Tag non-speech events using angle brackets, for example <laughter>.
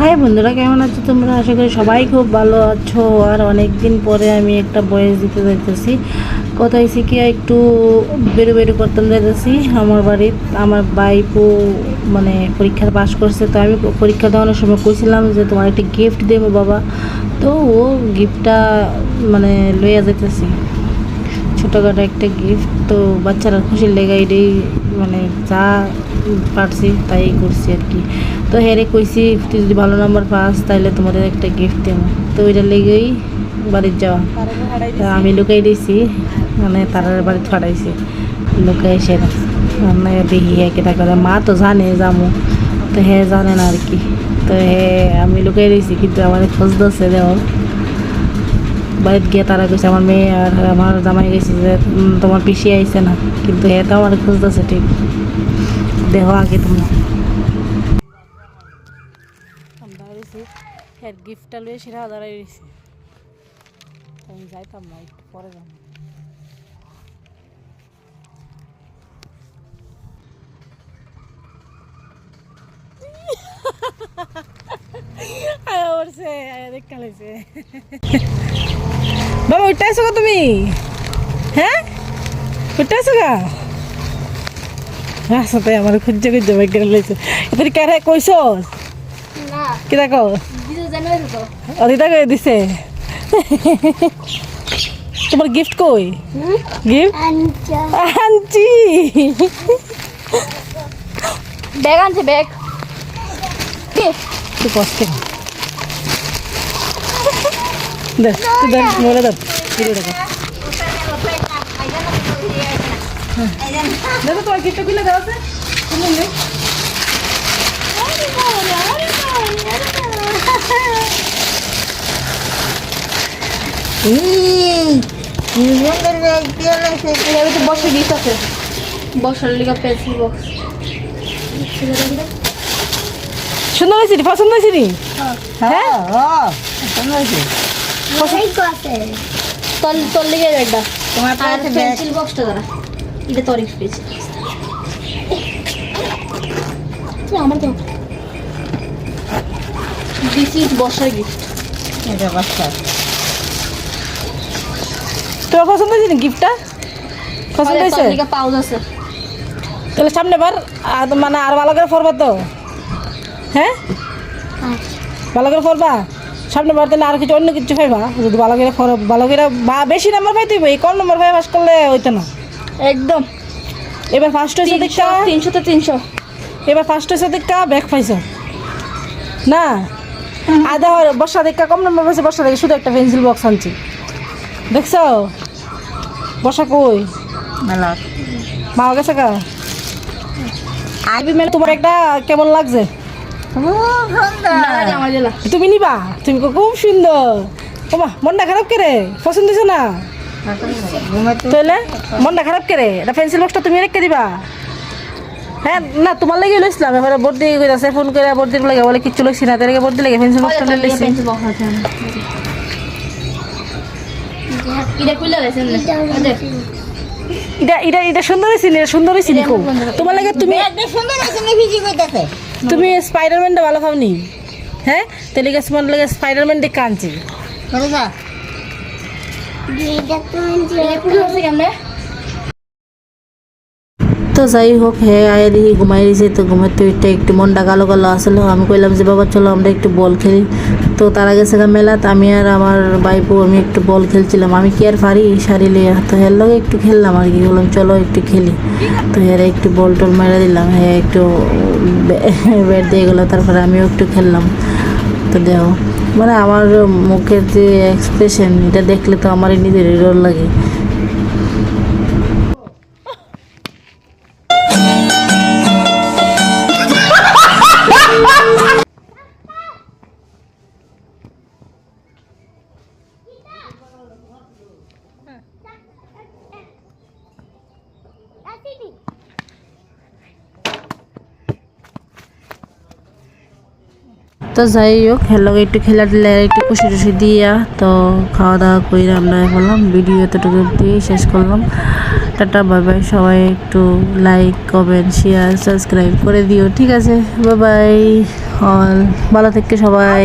High বন্ধুরা, কেমন আছো তোমরা? আশা করি সবাই খুব ভালো আছো। আর অনেক দিন পরে আমি একটা বয়স দিতে যাইতেছি। কোথায় শিখে একটু বেরো বেরো করতাম যাইতেছি। আমার বাড়ির আমার বাইপু মানে পরীক্ষার পাশ করছে। তো আমি পরীক্ষা দেওয়ানোর সময় কইছিলাম যে তোমার একটা গিফট দেবো বাবা। তো ও গিফটটা মানে লইয়া যাইতেছি। ছোটোখাটো একটা গিফট তো বাচ্চারা খুশির লেগে এটাই মানে যা পারছি তাই করছি আর কি। তো হেরে কইছি, তুই যদি ভালো নাম্বার পাস তাহলে তোমাদের একটা গিফট দেবো। তো ওইটার লেগেই বাড়ির যাওয়া। তা আমি লুকাই দিয়েছি মানে তারা বাড়িতে ফাটাইছি লুকাই এসে মানে দেখি হ্যাঁ কেটা মা তো জানে যামু তো হ্যাঁ জানে না আর কি। তো হ্যাঁ আমি লুকাই দিয়েছি, কিন্তু আমার খোঁজ দছে দেওয়ার বাড়িতে গিয়ে তারা গেছে আমার মেয়ে আর আমার জামাই গেছে যে তোমার পিসি আইছে না। কিন্তু তো আমার খুঁজতেছে ঠিক। দেহ আগে তোমরা হ্যাঁ। গিফটটা লয়ে সেটা দাঁড়াই রয়েছে আমি যাইতাম না দেখ বাবা, উঠতে আসো তুমি? হ্যাঁ? উঠতে আসো গা? আসো তাই আমার খুঁজছে খুঁজছে বাইক করে লেছে এদের কারে কইছ না। কি অদিতা করে দিছে। তোমার গিফট কই? গিফট আনছি। ব্যাগ আনছে ব্যাগ। তুই কষ্ট দেখ তুই দেখ মোবাইলে দেখ ভিডিও দেখো। দেখো তোমার গিফটটা খুলে দেওয়া আছে খুলে নে। এভাবে তো বসে গিফট আছে। বসার লিগা পেন্সিল বক্স সুন্দর হয়েছে রে, পছন্দ হয়েছে রে? হ্যাঁ তোর তোর লিগে ব্যাগটা তোমার গিফট এটা তোমার পছন্দ হয়েছে গিফটটা পছন্দ হয়েছে? পাউজ আছে। তাহলে সামনে বার আর মানে আর ভালো করে পড়বা তো। হ্যাঁ? ভালো করে পড়বা সামনে বার তাহলে আর কিছু অন্য কিছু পাইবা। যদি ভালো করে ভালো করে বা বেশি নাম্বার পাইতে এই কম নাম্বার পাই পাস করলে হইতো না। একদম। এবার ফার্স্ট হয়েছে দেখা তিনশো তো তিনশো। এবার ফার্স্ট হয়েছে দেখা ব্যাগ পাইছো। না? আধা বর্ষা দেখা কম নাম্বার পাইছে বর্ষা দেখে শুধু একটা পেন্সিল বক্স আনছি। দেখছ? বর্ষা কই? মেলা মা গেছে কা আইবি মেলে তোমার একটা কেমন লাগছে? তুমি নিবা? তুমি কো খুব সুন্দর। ওমা মনটা খারাপ করে? পছন্দ হয়েছে না? তাহলে মনটা খারাপ করে? এটা পেন্সিল বক্সটা তুমি রেখে দিবা। হ্যাঁ না তোমার লাগে লইছিলাম এবারে বোর্ড দিয়ে কইতাছে? ফোন করে বোর্ড দিয়ে লাগে বলে কিচ্ছু লইছি না। তার বোর্ড দিয়ে লাগে পেন্সিল বক্সটা লইছি। এটা এটা এটা এটা সুন্দর এটা সুন্দর হয়েছে নিকো তোমার লাগে তুমি সুন্দর আছে ভিজি কইতাছে? তুমি স্পাইডারম্যানটা ভালো খাওনি হ্যাঁ? তাহলে গেছে তোমার লাগে স্পাইডারম্যান দেখে আনছি তো যাই হোক হ্যাঁ আয়া দেখি ঘুমাই দিয়েছে তো ঘুমাতে ওইটা একটু মনটা কালো কালো আসলো। আমি কইলাম যে, বাবা, চলো আমরা একটু বল খেলি। তো তারা গেছে মেলাত আমি আর আমার বাইপু আমি একটু বল খেলছিলাম। আমি কি আর পারি? শাড়ি লিয়া তো হের লগে একটু খেললাম আর কি। বললাম, চলো একটু খেলি। তো হেরে একটু বল টল মেরে দিলাম। হ্যাঁ একটু ব্যাট <laughs> দিয়ে গেলো, তারপরে আমিও একটু খেললাম। তো দেও মানে আমার মুখের যে এক্সপ্রেশন এটা দেখলে তো আমার নিজেরই ডর লাগে। তো যাই হোক হ্যালো একটু খেলা টেলা একটু খুশি টুসি দিয়া তো খাওয়া দাওয়া করি আমরা করলাম। ভিডিও এতটুকু দিয়ে শেষ করলাম। Tata, bye bye. সবাই একটু লাইক কমেন্ট শেয়ার সাবস্ক্রাইব করে দিও, ঠিক আছে? Bye bye. অল, ভালো থেকে সবাই।